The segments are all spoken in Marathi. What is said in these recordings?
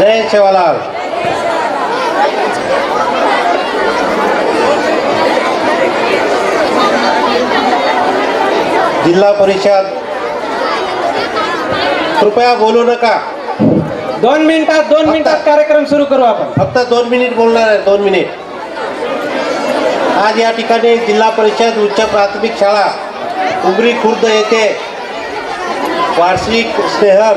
जय सेवालाल जिल्हा परिषद. कृपया बोलू नका. दोन मिनिटात दोन मिनिटात कार्यक्रम सुरू करू आपण. फक्त दोन मिनिट बोलणार आहे दोन मिनिट. आज या ठिकाणी जिल्हा परिषद उच्च प्राथमिक शाळा उमरी खुर्द येथे वार्षिक स्नेह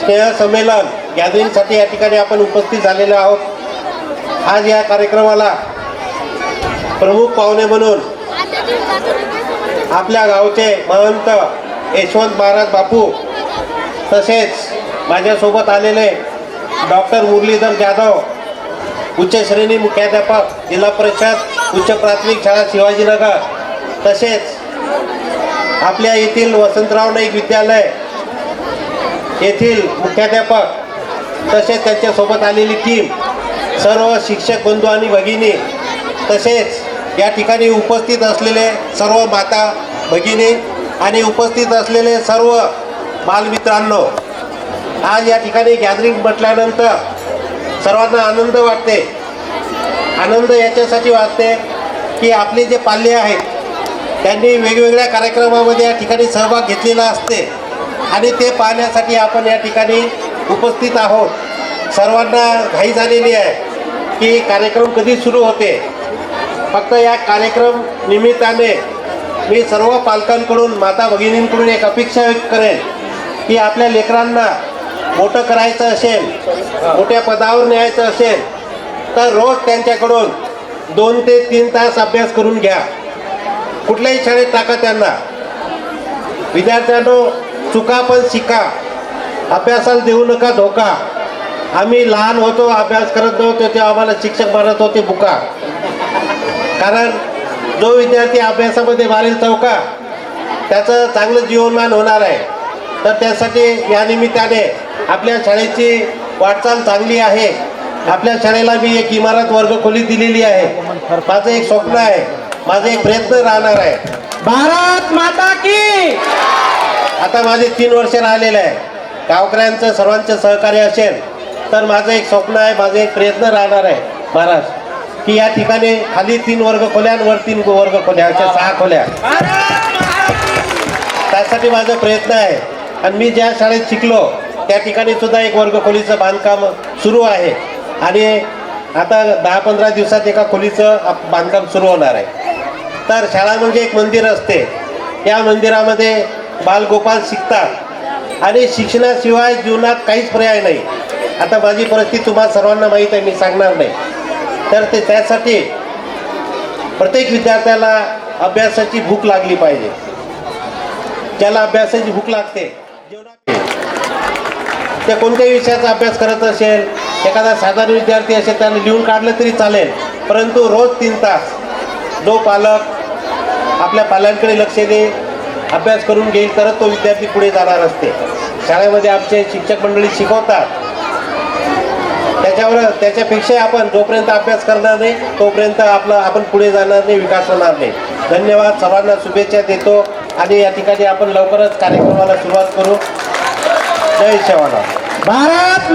स्नेह संमेलन गॅदरिंगसाठी या ठिकाणी आपण उपस्थित झालेलो आहोत. आज या कार्यक्रमाला प्रमुख पाहुणे म्हणून आपल्या गावचे महंत यशवंत महाराज बापू तसेच माझ्यासोबत आलेले डॉक्टर मुरलीधर जाधव उच्च श्रेणी मुख्याध्यापक जिल्हा परिषद उच्च प्राथमिक शाळा शिवाजीनगर तसेच आपल्या येथील वसंतराव नाईक विद्यालय येथील मुख्याध्यापक तसेच त्यांच्यासोबत आलेली टीम सर्व शिक्षक बंधू आणि भगिनी तसेच या ठिकाणी उपस्थित असलेले सर्व माता भगिनी आणि उपस्थित असलेले सर्व बालमित्रांनो आज या ठिकाणी गॅदरिंग म्हटल्यानंतर सर्वांना आनंद वाटते. आनंद याच्यासाठी वाटते की आपले जे पाल्य आहेत त्यांनी वेगवेगळ्या कार्यक्रमामध्ये या ठिकाणी सहभाग घेतलेला असते. आणि ते पाहण्यासाठी आपण या ठिकाणी उपस्थित आहोत. सर्वांना घाई झालेली आहे की कार्यक्रम कधी सुरू होते? फक्त या कार्यक्रम निमित्ताने मी सर्व पालकांकडून माता भगिनींकडून एक अपेक्षा व्यक्त करेन की आपल्या लेकरांना मोठं करायचं असेल मोठ्या पदावर न्यायचं असेल तर रोज त्यांच्याकडून दोन ते तीन तास अभ्यास करून घ्या. कुठल्याही शाळेत टाका त्यांना. विद्यार्थ्यांनो चुका पण शिका. अभ्यासाला देऊ नका धोका. आम्ही लहान होतो अभ्यास करत नव्हतो तेव्हा आम्हाला शिक्षक म्हणत होते बुका. कारण जो विद्यार्थी अभ्यासामध्ये मारेल चौका त्याचं चांगलं जीवनमान होणार आहे. तर त्यासाठी या निमित्ताने आपल्या शाळेची वाटचाल चांगली आहे. आपल्या शाळेला मी एक इमारत वर्गखोली दिलेली आहे. माझं एक स्वप्न आहे. माझा एक प्रयत्न राहणार आहे. भारत माता की आता माझे तीन वर्ष राहिलेले आहे. गावकऱ्यांचं सर्वांचं सहकार्य असेल तर माझं एक स्वप्न आहे माझं एक प्रयत्न राहणार आहे महाराज की या ठिकाणी खाली तीन वर्ग खोल्या वर तीन वर्ग खोल्या अशा सहा खोल्या. त्यासाठी माझा प्रयत्न आहे. आणि मी ज्या शाळेत शिकलो त्या ठिकाणी सुद्धा एक वर्ग खोलीचं बांधकाम सुरू आहे. आणि आता दहा पंधरा दिवसात एका खोलीचं बांधकाम सुरू होणार आहे. तर शाळा म्हणजे एक मंदिर असते. या मंदिरामध्ये बालगोपाल शिकतात. आणि शिक्षणाशिवाय जीवनात काहीच पर्याय नाही. आता माझी परिस्थिती तुम्हाला सर्वांना माहीत आहे मी सांगणार नाही. तर ते त्यासाठी प्रत्येक विद्यार्थ्याला अभ्यासाची भूक लागली पाहिजे. ज्याला अभ्यासाची भूक लागते जेवढा त्या कोणत्याही विषयाचा अभ्यास करत असेल एखादा साधारण विद्यार्थी असेल त्याने लिहून काढलं तरी चालेल. परंतु रोज तीन तास जो पालक आपल्या पाल्यांकडे लक्ष दे अभ्यास करून घेईल तरच तो विद्यार्थी पुढे जाणार असते. शाळेमध्ये आमचे शिक्षक मंडळी शिकवतात. त्याच्यावर त्याच्यापेक्षा आपण जोपर्यंत अभ्यास करणार नाही तोपर्यंत आपलं आपण पुढे जाणार नाही विकास होणार नाही. धन्यवाद. सर्वांना शुभेच्छा देतो आणि या ठिकाणी आपण लवकरच कार्यक्रमाला सुरुवात करू. जय शेवाला भारत